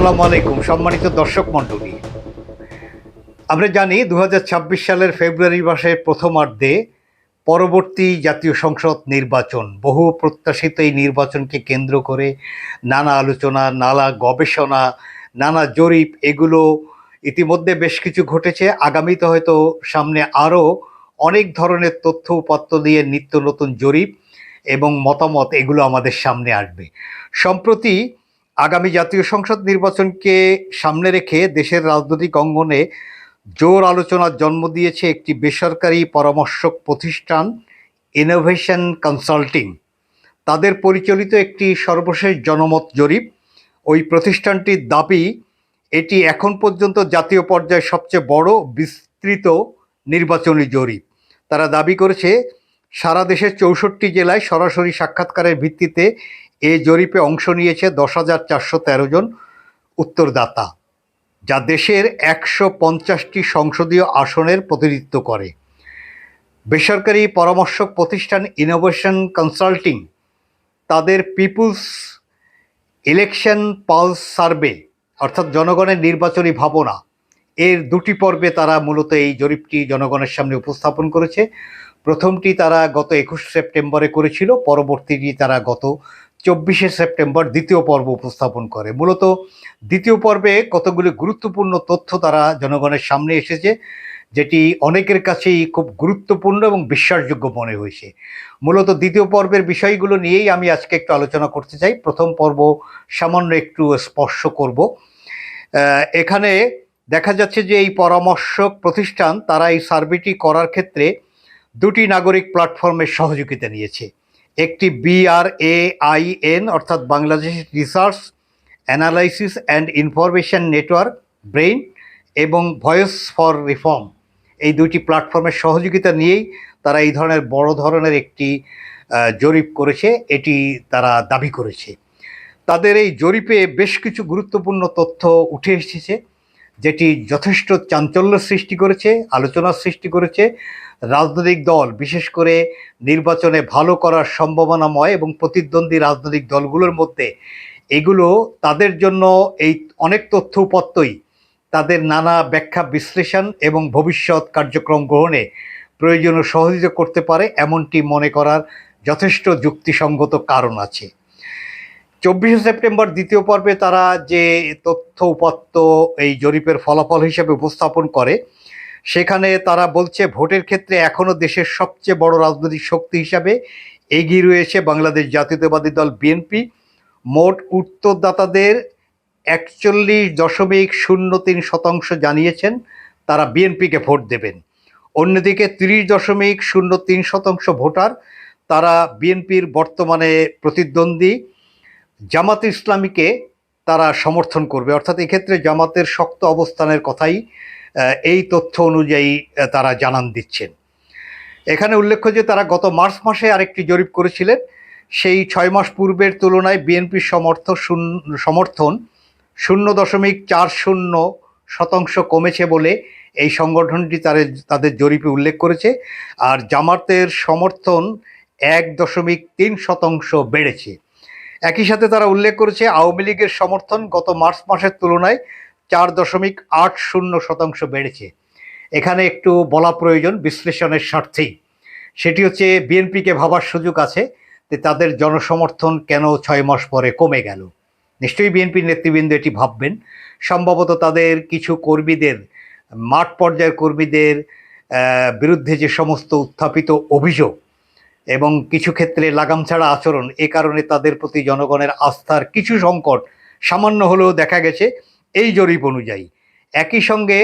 আসসালামু আলাইকুম, সম্মানিত দর্শক মণ্ডলী। আমরা জানি দু হাজার ছাব্বিশ সালের ফেব্রুয়ারি মাসের প্রথমার্ধে পরবর্তী জাতীয় সংসদ নির্বাচন, বহু প্রত্যাশিত এই নির্বাচনকে কেন্দ্র করে নানা আলোচনা, নানা গবেষণা, নানা জরিপ, এগুলো ইতিমধ্যে বেশ কিছু ঘটেছে। আগামীতে হয়তো সামনে আরও অনেক ধরনের তথ্য উপাত্ত দিয়ে নিত্য নতুন জরিপ এবং মতামত এগুলো আমাদের সামনে আসবে। সম্প্রতি আগামী জাতীয় সংসদ নির্বাচনকে সামনে রেখে দেশের রাজনৈতিক অঙ্গনে জোর আলোচনার জন্ম দিয়েছে একটি বেসরকারি পরামর্শক প্রতিষ্ঠান ইনোভেশন কনসাল্টিং তাদের পরিচালিত একটি সর্বশেষ জনমত জরিপ। ওই প্রতিষ্ঠানটির দাবি, এটি এখন পর্যন্ত জাতীয় পর্যায়ে সবচেয়ে বড় বিস্তৃত নির্বাচনী জরিপ। তারা দাবি করেছে সারা দেশের চৌষট্টি জেলায় সরাসরি সাক্ষাৎকারের ভিত্তিতে এ জরিপে অংশ নিয়েছে দশ হাজার চারশো তেরো জন উত্তরদাতা, যা দেশের একশো পঞ্চাশটি সংসদীয় আসনের প্রতিনিধিত্ব করে। বেসরকারি পরামর্শক প্রতিষ্ঠান ইনোভেশন কনসাল্টিং তাদের পিপুলস ইলেকশন পালস সার্ভে অর্থাৎ জনগণের নির্বাচনী ভাবনা, এর দুটি পর্বে তারা মূলত এই জরিপটি জনগণের সামনে উপস্থাপন করেছে। প্রথমটি তারা গত একুশ সেপ্টেম্বরে করেছিল, পরবর্তীটি তারা গত চব্বিশে সেপ্টেম্বর দ্বিতীয় পর্ব উপস্থাপন করে। মূলত দ্বিতীয় পর্বে কতগুলি গুরুত্বপূর্ণ তথ্য তারা জনগণের সামনে এসেছে, যেটি অনেকের কাছেই খুব গুরুত্বপূর্ণ এবং বিশ্বাসযোগ্য মনে হয়েছে। মূলত দ্বিতীয় পর্বের বিষয়গুলো নিয়েই আমি আজকে একটু আলোচনা করতে চাই। প্রথম পর্ব সামান্য একটু স্পর্শ করব। এখানে দেখা যাচ্ছে যে এই পরামর্শক প্রতিষ্ঠান তারা এই সার্ভেটি করার ক্ষেত্রে দুটি নাগরিক প্ল্যাটফর্মের সহযোগিতা নিয়েছে। একটি B R A I N অর্থাৎ Bangladesh research, analysis and information network, BRAIN, এবং ভয়েস ফর রিফর্ম। এই দুটি প্ল্যাটফর্মের সহযোগিতা নিয়েই তারা এই ধরনের বড় ধরনের একটি জরিপ করেছে। এটি তারা দাবি করেছে। তাদের এই জরিপে বেশ কিছু গুরুত্বপূর্ণ তথ্য উঠে এসেছে। যেটি যথেষ্ট চাঞ্চল্য সৃষ্টি করেছে আলোচনার সৃষ্টি করেছে, রাজনৈতিক দল, বিশেষ করে নির্বাচনে ভালো করার সম্ভাবনাময় এবং প্রতিদ্বন্দ্বী রাজনৈতিক দলগুলোর মধ্যে, এগুলো তাদের জন্য এই অনেক তথ্য উপাত্তই তাদের নানা ব্যাখ্যা বিশ্লেষণ এবং ভবিষ্যৎ কার্যক্রম গ্রহণে প্রয়োজনীয় সহযোগিতা করতে পারে, এমনটি মনে করার যথেষ্ট যুক্তিসঙ্গত কারণ আছে। চব্বিশে সেপ্টেম্বর দ্বিতীয় পর্বে তারা যে তথ্য উপাত্ত এই জরিপের ফলাফল হিসেবে উপস্থাপন করে, সেখানে তারা বলছে ভোটের ক্ষেত্রে এখনও দেশের সবচেয়ে বড় রাজনৈতিক শক্তি হিসাবে এগিয়ে রয়েছে বাংলাদেশ জাতীয়তাবাদী দল বিএনপি। মোট উত্তরদাতাদের একচল্লিশ দশমিক শূন্য তিন শতাংশ জানিয়েছেন, তারা বিএনপিকে ভোট দেবেন। অন্যদিকে তিরিশ দশমিক শূন্য তিন শতাংশ ভোটার, তারা বিএনপির বর্তমানে প্রতিদ্বন্দ্বী। জামাত ইসলামীকে তারা সমর্থন করবে। অর্থাৎ এক্ষেত্রে জামাতের শক্ত অবস্থানের কথাই এই তথ্য অনুযায়ী তারা জানান দিচ্ছেন। এখানে উল্লেখ্য যে তারা গত মার্চ মাসে আরেকটি জরিপ করেছিলেন। সেই ছয় মাস পূর্বের তুলনায় বিএনপির সমর্থ সমর্থন শূন্য দশমিক চার শূন্য শতাংশ কমেছে বলে এই সংগঠনটি তাদের তাদের জরিপে উল্লেখ করেছে। আর জামাতের সমর্থন এক দশমিক তিন শতাংশ বেড়েছে। একই সাথে তারা উল্লেখ করেছে, আওয়ামী লীগের সমর্থন গত মার্চ মাসের তুলনায় চার দশমিক আট শূন্য শতাংশ বেড়েছে। এখানে একটু বলা প্রয়োজন বিশ্লেষণের স্বার্থেই। সেটি হচ্ছে, বিএনপিকে ভাবার সুযোগ আছে যে তাদের জনসমর্থন কেন ছয় মাস পরে কমে গেল। নিশ্চয়ই বিএনপির নেতৃবৃন্দ এটি ভাববেন। সম্ভবত তাদের কিছু কর্মীদের, মাঠ পর্যায়ের কর্মীদের বিরুদ্ধে যে সমস্ত উত্থাপিত অভিযোগ এবং কিছু ক্ষেত্রে লাগাম ছাড়া আচরণ, এ কারণে তাদের প্রতি জনগণের আস্থার কিছু সংকট সামান্য হলেও দেখা গেছে এই জরিপ অনুযায়ী। একই সঙ্গে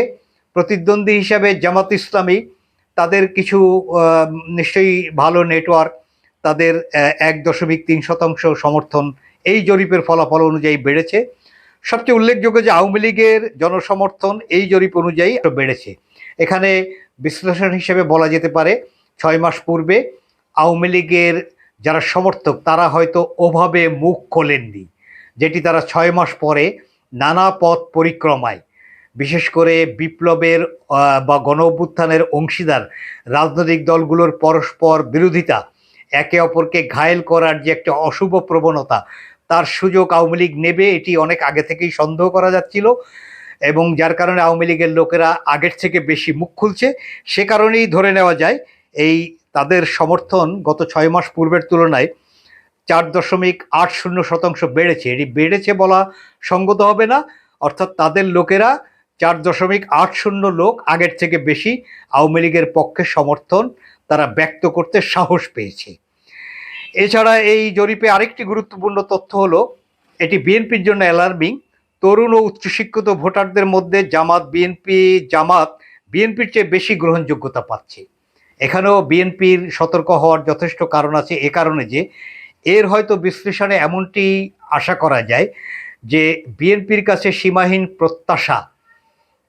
প্রতিদ্বন্দ্বী হিসাবে জামাত ইসলামী তাদের কিছু নিশ্চয়ই ভালো নেটওয়ার্ক, তাদের এক দশমিক তিন শতাংশ সমর্থন এই জরিপের ফলাফল অনুযায়ী বেড়েছে। সবচেয়ে উল্লেখযোগ্য যে আওয়ামী লীগের জনসমর্থন এই জরিপ অনুযায়ী বেড়েছে। এখানে বিশ্লেষণ হিসেবে বলা যেতে পারে, ছয় মাস পূর্বে আওয়ামী লীগের যারা সমর্থক, তারা হয়তো ওভাবে মুখ খোলেননি, যেটি তারা ছয় মাস পরে নানা পথ পরিক্রমায়, বিশেষ করে বিপ্লবের বা গণ অভ্যুত্থানের অংশীদার রাজনৈতিক দলগুলোর পরস্পর বিরোধিতা, একে অপরকে ঘায়েল করার যে একটা অশুভ প্রবণতা, তার সুযোগ আওয়ামী লীগ নেবে, এটি অনেক আগে থেকেই সন্দেহ করা যাচ্ছিল এবং যার কারণে আওয়ামী লীগের লোকেরা আগের থেকে বেশি মুখ খুলছে। সে কারণেই ধরে নেওয়া যায়, এই তাদের সমর্থন গত ছয় মাস পূর্বের তুলনায় চার দশমিক আট শূন্য শতাংশ বেড়েছে। এটি বেড়েছে বলা সঙ্গত হবে না। অর্থাৎ তাদের লোকেরা চার দশমিক আট শূন্য লোক আগের থেকে বেশি আওয়ামী লীগের পক্ষে সমর্থন তারা ব্যক্ত করতে সাহস পেয়েছে। এছাড়া এই জরিপে আরেকটি গুরুত্বপূর্ণ তথ্য হলো, এটি বিএনপির জন্য অ্যালার্মিং। তরুণ ও উচ্চশিক্ষিত ভোটারদের মধ্যে জামাত বিএনপি, জামাত বিএনপির চেয়ে বেশি গ্রহণযোগ্যতা পাচ্ছে। এখানেও বিএনপির সতর্ক হওয়ার যথেষ্ট কারণ আছে এ কারণে যে এর হয়তো বিশ্লেষণে এমনটি আশা করা যায় যে বিএনপির কাছে সীমাহীন প্রত্যাশা,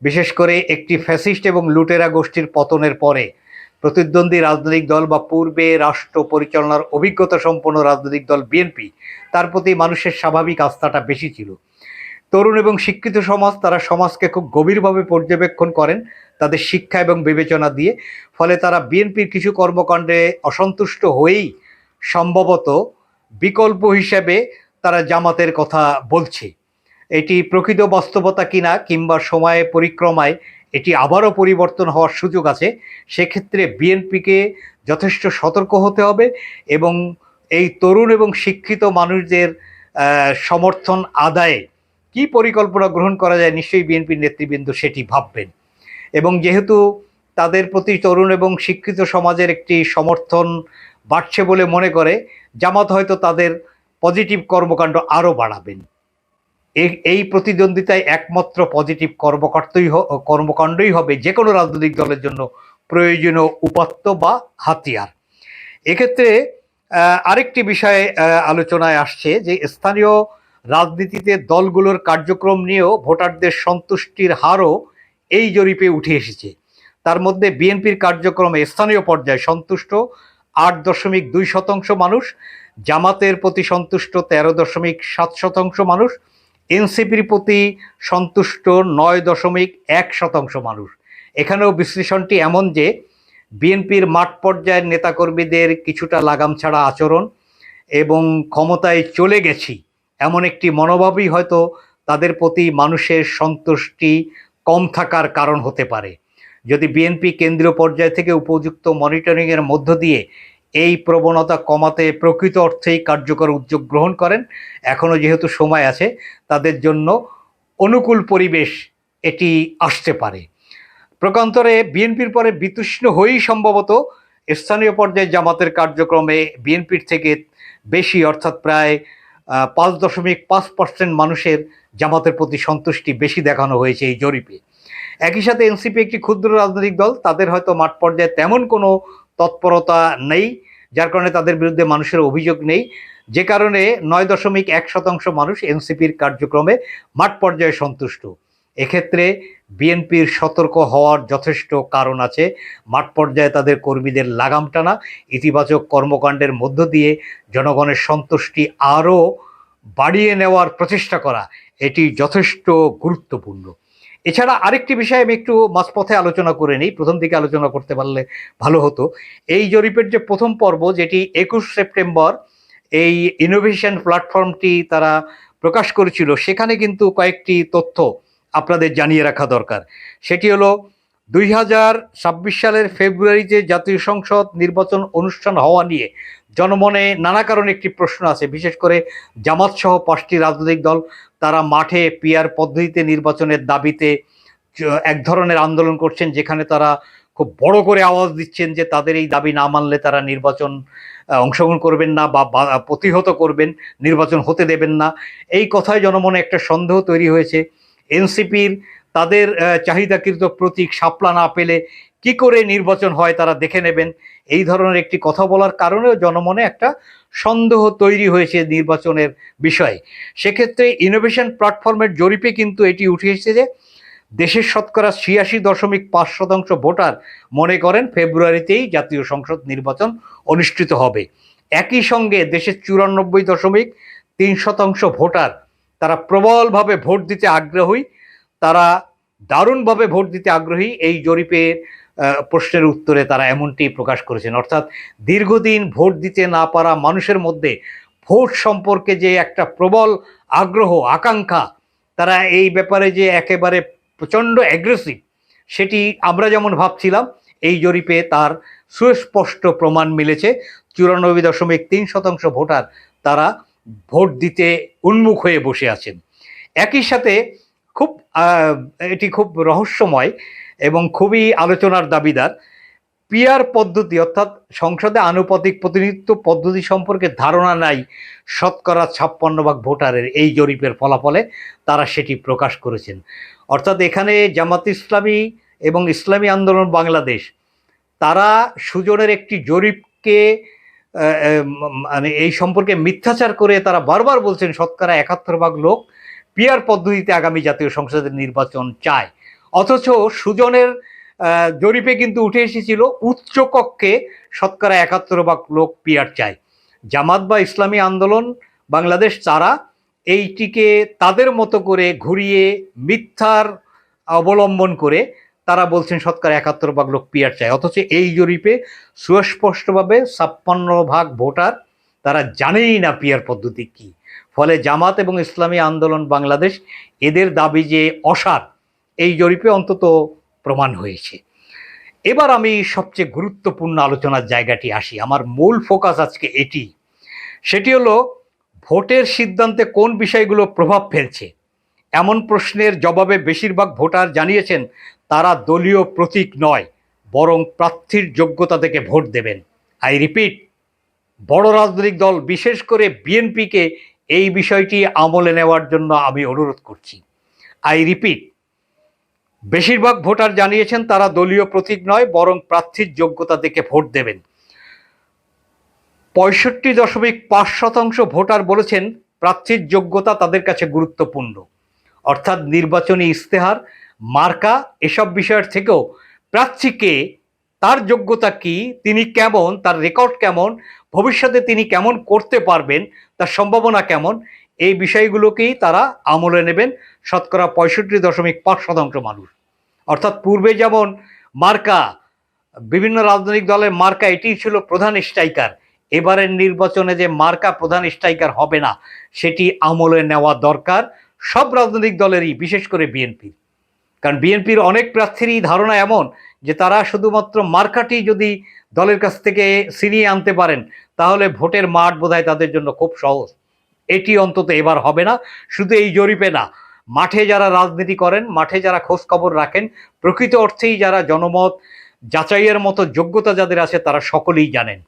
বিশেষ করে একটি ফ্যাসিস্ট এবং লুটেরা গোষ্ঠীর পতনের পরে প্রতিদ্বন্দ্বী রাজনৈতিক দল বা পূর্বে রাষ্ট্র পরিচালনার অভিজ্ঞতা সম্পন্ন রাজনৈতিক দল বিএনপি, তার প্রতি মানুষের স্বাভাবিক আস্থাটা বেশি ছিল। তরুণ এবং শিক্ষিত সমাজ, তারা সমাজকে খুব গভীরভাবে পর্যবেক্ষণ করেন তাদের শিক্ষা এবং বিবেচনা দিয়ে। ফলে তারা বিএনপির কিছু কর্মকাণ্ডে অসন্তুষ্ট হয়েই সম্ভবত বিকল্প হিসেবে তারা জামাতের কথা বলছে। এটি প্রকৃত বাস্তবতা কিনা কিংবা সময়ে পরিক্রমায় এটি আবারও পরিবর্তন হওয়ার সুযোগ আছে, সেক্ষেত্রে বিএনপিকে যথেষ্ট সতর্ক হতে হবে এবং এই তরুণ এবং শিক্ষিত মানুষদের সমর্থন আদায়ে কি পরিকল্পনা গ্রহণ করা যায় নিশ্চয়ই বিএনপির নেতৃবৃন্দ সেটি ভাববেন। এবং যেহেতু তাদের প্রতি তরুণ এবং শিক্ষিত সমাজের একটি সমর্থন বাড়ছে বলে মনে করে, জামাত হয়তো তাদের পজিটিভ কর্মকাণ্ড আরও বাড়াবেন এই প্রতিদ্বন্দ্বিতায় একমাত্র পজিটিভ কর্মকর্তই কর্মকাণ্ডই হবে যে কোনো রাজনৈতিক দলের জন্য প্রয়োজনীয় উপাত্ত বা হাতিয়ার। এক্ষেত্রে আরেকটি বিষয়ে আলোচনায় আসছে যে স্থানীয় রাজনীতিতে দলগুলোর কার্যক্রম নিয়েও ভোটারদের সন্তুষ্টির হারও এই জরিপে উঠে এসেছে। তার মধ্যে বিএনপির কার্যক্রমে স্থানীয় পর্যায়ে সন্তুষ্ট আট দশমিক দুই শতাংশ মানুষ, জামাতের প্রতি সন্তুষ্ট তেরো দশমিক সাত শতাংশ মানুষ, এনসিপির প্রতি সন্তুষ্ট নয় দশমিক এক শতাংশ মানুষ। এখানেও বিশ্লেষণটি এমন যে, বিএনপির মাঠ পর্যায়ের নেতাকর্মীদের কিছুটা লাগাম ছাড়া আচরণ এবং ক্ষমতায় চলে গেছি, এমন একটি মনোভাবই হয়তো তাদের প্রতি মানুষের সন্তুষ্টি কম থাকার কারণ হতে পারে। যদি বিএনপি কেন্দ্রীয় পর্যায় থেকে উপযুক্ত মনিটরিংয়ের মধ্য দিয়ে এই প্রবণতা কমাতে প্রকৃত অর্থেই কার্যকর উদ্যোগ গ্রহণ করেন এখনও যেহেতু সময় আছে, তাদের জন্য অনুকূল পরিবেশ এটি আসতে পারে। প্রকান্তরে বিএনপির পরে বিতৃষ্ণ হয়েই সম্ভবত স্থানীয় পর্যায়ে জামাতের কার্যক্রমে বিএনপির থেকে বেশি, অর্থাৎ প্রায় পাঁচ দশমিক পাঁচ পার্সেন্ট মানুষের জামাতের প্রতি সন্তুষ্টি বেশি দেখানো হয়েছে এই জরিপে। একই সাথে এনসিপি একটি ক্ষুদ্র রাজনৈতিক দল, তাদের হয়তো মাঠ পর্যায়ে তেমন কোনো তৎপরতা নেই, যার কারণে তাদের বিরুদ্ধে মানুষের অভিযোগ নেই। যে কারণে নয় দশমিক এক শতাংশ মানুষ এনসিপির কার্যক্রমে মাঠ পর্যায়ে সন্তুষ্ট। এক্ষেত্রে বিএনপির সতর্ক হওয়ার যথেষ্ট কারণ আছে। মাঠ পর্যায়ে তাদের কর্মীদের লাগাম টানা, ইতিবাচক কর্মকাণ্ডের মধ্য দিয়ে জনগণের সন্তুষ্টি আরও বাড়িয়ে নেওয়ার প্রচেষ্টা করা, এটি যথেষ্ট গুরুত্বপূর্ণ। এছাড়া আরেকটি বিষয় আমি একটু মাঝপথে আলোচনা করে নিই, প্রথম দিকে আলোচনা করতে পারলে ভালো হতো। এই জরিপের যে প্রথম পর্ব, যেটি একুশ সেপ্টেম্বর, এই ইনোভেশন প্ল্যাটফর্মটি তারা প্রকাশ করেছিল, সেখানে কিন্তু কয়েকটি তথ্য আপনাদের জানিয়ে রাখা দরকার। সেটি হলো, দুই হাজার ছাব্বিশ সালের ফেব্রুয়ারিতে জাতীয় সংসদ নির্বাচন অনুষ্ঠান হওয়া নিয়ে জনমনে নানা কারণে একটি প্রশ্ন আছে। বিশেষ করে জামাত সহ পাঁচটি রাজনৈতিক দল, তারা মাঠে পিয়ার পদ্ধতিতে নির্বাচনের দাবিতে এক ধরনের আন্দোলন করছেন, যেখানে তারা খুব বড় করে আওয়াজ দিচ্ছেন যে তাদের এই দাবি না মানলে তারা নির্বাচন অংশগ্রহণ করবেন না বা, প্রতিহত করবেন, নির্বাচন হতে দেবেন না। এই কথায় জনমনে একটা সন্দেহ তৈরি হয়েছে। এনসিপির তাদের চাহিদাকৃত প্রতীক সাপলা না পেলে কি করে নির্বাচন হয় তারা দেখে নেবেন। এই ধরনের একটি কথা বলার কারণেও জনমনে একটা সন্দেহ তৈরি হয়েছে নির্বাচনের বিষয়ে। সেক্ষেত্রে ইনোভেশন প্ল্যাটফর্মের জরিপে কিন্তু এটি উঠে এসেছে যে, দেশের শতকরা ছিয়াশি দশমিক পাঁচ শতাংশ ভোটার মনে করেন ফেব্রুয়ারিতেই জাতীয় সংসদ নির্বাচন অনুষ্ঠিত হবে। একই সঙ্গে দেশের চুরানব্বই দশমিক তিন শতাংশ ভোটার তারা প্রবলভাবে ভোট দিতে আগ্রহী, তারা দারুণভাবে ভোট দিতে আগ্রহী। এই জরিপের প্রশ্নের উত্তরে তারা এমনটি প্রকাশ করেছেন। অর্থাৎ দীর্ঘদিন ভোট দিতে না পারা মানুষের মধ্যে ভোট সম্পর্কে যে একটা প্রবল আগ্রহ, আকাঙ্ক্ষা, তারা এই ব্যাপারে যে একেবারে প্রচণ্ড অ্যাগ্রেসিভ সেটি আমরা যেমন ভাবছিলাম, এই জরিপে তার সুস্পষ্ট প্রমাণ মিলেছে। চুরানব্বই দশমিক তিন শতাংশ ভোটার তারা ভোট দিতে উন্মুখ হয়ে বসে আছেন। একই সাথে খুব এটি খুব রহস্যময় এবং খুবই আলোচনার দাবিদার পিয়ার পদ্ধতি অর্থাৎ সংসদে আনুপাতিক প্রতিনিধিত্ব পদ্ধতি সম্পর্কে ধারণা নাই শতকরা ছাপ্পান্ন ভাগ ভোটারের এই জরিপের ফলাফলে তারা সেটি প্রকাশ করেছেন। অর্থাৎ এখানে জামাত ইসলামী এবং ইসলামী আন্দোলন বাংলাদেশ, তারা সুজনের একটি জরিপকে মানে এই সম্পর্কে মিথ্যাচার করে তারা বারবার বলছেন শতকরা একাত্তর ভাগ লোক পিয়ার পদ্ধতিতে আগামী জাতীয় সংসদের নির্বাচন চায়। অথচ সুজনের জরিপে কিন্তু উঠে এসেছিল উচ্চকক্ষে শতকরা একাত্তর ভাগ লোক পিয়ার চায়। জামাত বা ইসলামী আন্দোলন, বাংলাদেশ তারা এইটিকে তাদের মতো করে ঘুরিয়ে মিথ্যার অবলম্বন করে তারা বলছেন শতকরা একাত্তর ভাগ লোক পিয়ার চায়। অথচ এই জরিপে সুস্পষ্টভাবে ছাপ্পান্ন ভাগ ভোটার তারা জানেই না পিয়ার পদ্ধতি কি। ফলে জামাত এবং ইসলামী আন্দোলন বাংলাদেশ এদের দাবি যে অসার, এই জরিপে অন্তত প্রমাণ হয়েছে। এবার আমি সবচেয়ে গুরুত্বপূর্ণ আলোচনার জায়গাটি আসি। আমার মূল ফোকাস আজকে এটি। সেটি হলো ভোটের সিদ্ধান্তে কোন বিষয়গুলো প্রভাব ফেলছে। এমন প্রশ্নের জবাবে বেশিরভাগ ভোটার জানিয়েছেন, তারা দলীয় প্রতীক নয়, বরং প্রার্থীর যোগ্যতা থেকে ভোট দেবেন। আই রিপিট, বড় রাজনৈতিক দল, বিশেষ করে বিএনপিকে এই বিষয়টি আমলে নেওয়ার জন্য আমি অনুরোধ করছি। আই রিপিট, বেশিরভাগ ভোটার জানিয়েছেন, তারা দলীয় প্রতীক নয়, বরং প্রার্থীর যোগ্যতা দেখে ভোট দেবেন। পঁয়ষট্টি দশমিক পাঁচ শতাংশ ভোটার বলেছেন, প্রার্থীর যোগ্যতা তাদের কাছে গুরুত্বপূর্ণ। অর্থাৎ নির্বাচনী ইস্তেহার মার্কা এসব বিষয়ের থেকেও প্রার্থীকে তার যোগ্যতা কি, তিনি কেমন, তার রেকর্ড কেমন, ভবিষ্যতে তিনি কেমন করতে পারবেন, তার সম্ভাবনা কেমন, এই বিষয়গুলোকেই তারা আমলে নেবেন শতকরা পঁয়ষট্টি দশমিক পাঁচ শতাংশ মানুষ। অর্থাৎ পূর্বে যেমন মার্কা, বিভিন্ন রাজনৈতিক দলের মার্কা এটি ছিল প্রধান স্ট্রাইকার। এবারের নির্বাচনে যে মার্কা প্রধান স্ট্রাইকার হবে না, সেটি আমলে নেওয়া দরকার। সব রাজনৈতিক দলেরই, বিশেষ করে বিএনপির কারণ বিএনপির অনেক প্রার্থীরই ধারণা এমন যে তারা শুধুমাত্র মার্কাটি যদি দলের কাছ থেকে ছিনিয়ে আনতে পারেন, তাহলে ভোটের মাঠ বোধহয় তাদের জন্য খুব সহজ। এটি অন্তত এবার হবে না, শুধু এই জরিপে না। মাঠে যারা রাজনীতি করেন, মাঠে যারা খোঁজ খবর রাখেন, প্রকৃত অর্থেই যারা জনমত, যাচাইয়ের মতো যোগ্যতা যাদের আছে, তারা সকলেই জানেন।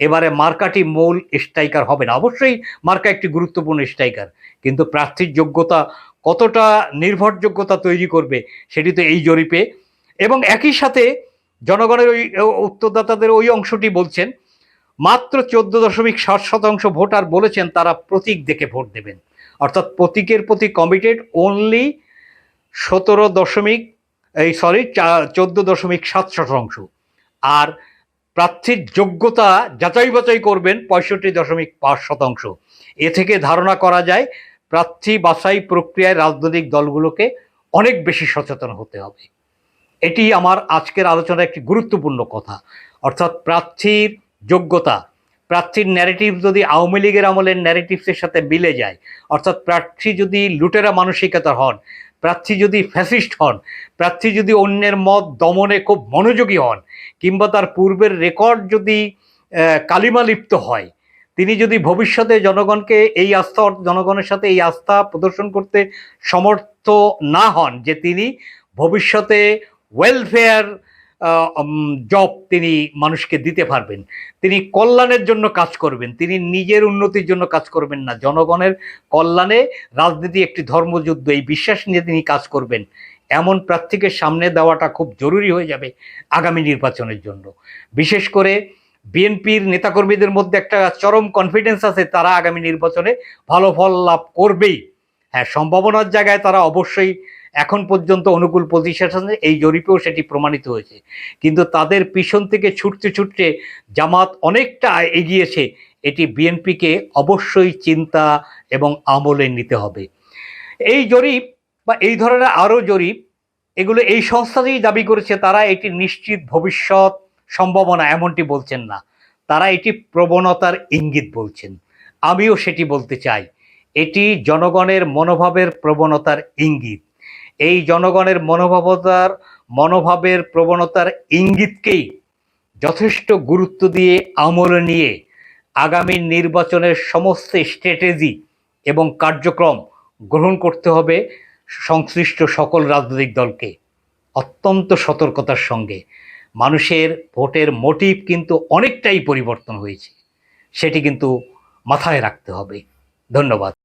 এবারে মার্কাটি মূল স্ট্রাইকার হবে না। অবশ্যই মার্কা একটি গুরুত্বপূর্ণ স্ট্রাইকার, কিন্তু প্রার্থীর যোগ্যতা কতটা নির্ভরযোগ্যতা তৈরি করবে সেটি তো এই জরিপে। এবং একই সাথে জনগণের ওই উত্তরদাতাদের ওই অংশটি বলছেন, মাত্র চোদ্দ দশমিক ষাট শতাংশ ভোটার বলেছেন তারা প্রতীক দেখে ভোট দেবেন। অর্থাৎ প্রতীকের প্রতি কমিটেড অনলি সতেরো দশমিক, এই সরি চোদ্দ দশমিক সাত শতাংশ। আর প্রার্থীর যোগ্যতা যাচাই বাছাই করবেন পঁয়ষট্টি দশমিক পাঁচ শতাংশ। এ থেকে ধারণা করা যায়, প্রার্থী বাছাই প্রক্রিয়ায় রাজনৈতিক দলগুলোকে অনেক বেশি সচেতন হতে হবে। এটি আমার আজকের আলোচনার একটি গুরুত্বপূর্ণ কথা। অর্থাৎ প্রার্থীর যোগ্যতা, প্রার্থীর ন্যারেটিভ যদি আওয়ামী লীগের আমলের ন্যারেটিভসের সাথে মিলে যায়, অর্থাৎ প্রার্থী যদি লুটেরা মানসিকতা হন প্রার্থী যদি ফ্যাসিস্ট হন, প্রার্থী যদি অন্যের মত দমনে খুব মনোযোগী হন, কিংবা তার পূর্বের রেকর্ড যদি কালিমা কালিমালিপ্ত হয়, তিনি যদি ভবিষ্যতে জনগণকে এই আস্থা, জনগণের সাথে এই আস্থা প্রদর্শন করতে সমর্থ না হন যে তিনি ভবিষ্যতে ওয়েলফেয়ার জব তিনি মানুষকে দিতে পারবেন। তিনি কল্যাণের জন্য কাজ করবেন। তিনি নিজের উন্নতির জন্য কাজ করবেন না। জনগণের কল্যাণে রাজনীতি একটি ধর্মযুদ্ধ। এই বিশ্বাস নিয়ে তিনি কাজ করবেন। এমন প্রার্থীকে সামনে দেওয়াটা খুব জরুরি হয়ে যাবে আগামী নির্বাচনের জন্য। বিশেষ করে বিএনপির নেতাকর্মীদের মধ্যে একটা চরম কনফিডেন্স আছে, তারা আগামী নির্বাচনে ভালো ফল লাভ করবেই। হ্যাঁ সম্ভাবনার জায়গায় তারা অবশ্যই এখন পর্যন্ত অনুকূল পজিশন এই জরিপেও সেটি প্রমাণিত হয়েছে। কিন্তু তাদের পিছন থেকে ছুটতে ছুটতে জামাত অনেকটা এগিয়েছে, এটি বিএনপিকে অবশ্যই চিন্তা এবং আমলে নিতে হবে। এই জরিপ বা এই ধরনের আরও জরিপ, এগুলো এই সংস্থাতেই দাবি করেছে, তারা এটি নিশ্চিত ভবিষ্যৎ সম্ভাবনা এমনটি বলছেন না। তারা এটি প্রবণতার ইঙ্গিত বলছেন। আমিও সেটি বলতে চাই। এটি জনগণের মনোভাবের প্রবণতার ইঙ্গিত। এই জনগণের মনোভাবতার, মনোভাবের প্রবণতার ইঙ্গিতকেই যথেষ্ট গুরুত্ব দিয়ে আমলে নিয়ে আগামী নির্বাচনের সমস্ত স্ট্র্যাটেজি এবং কার্যক্রম গ্রহণ করতে হবে সংশ্লিষ্ট সকল রাজনৈতিক দলকে অত্যন্ত সতর্কতার সঙ্গে। মানুষের ভোটের মোটিভ কিন্তু অনেকটাই পরিবর্তন হয়েছে, সেটি কিন্তু মাথায় রাখতে হবে। ধন্যবাদ।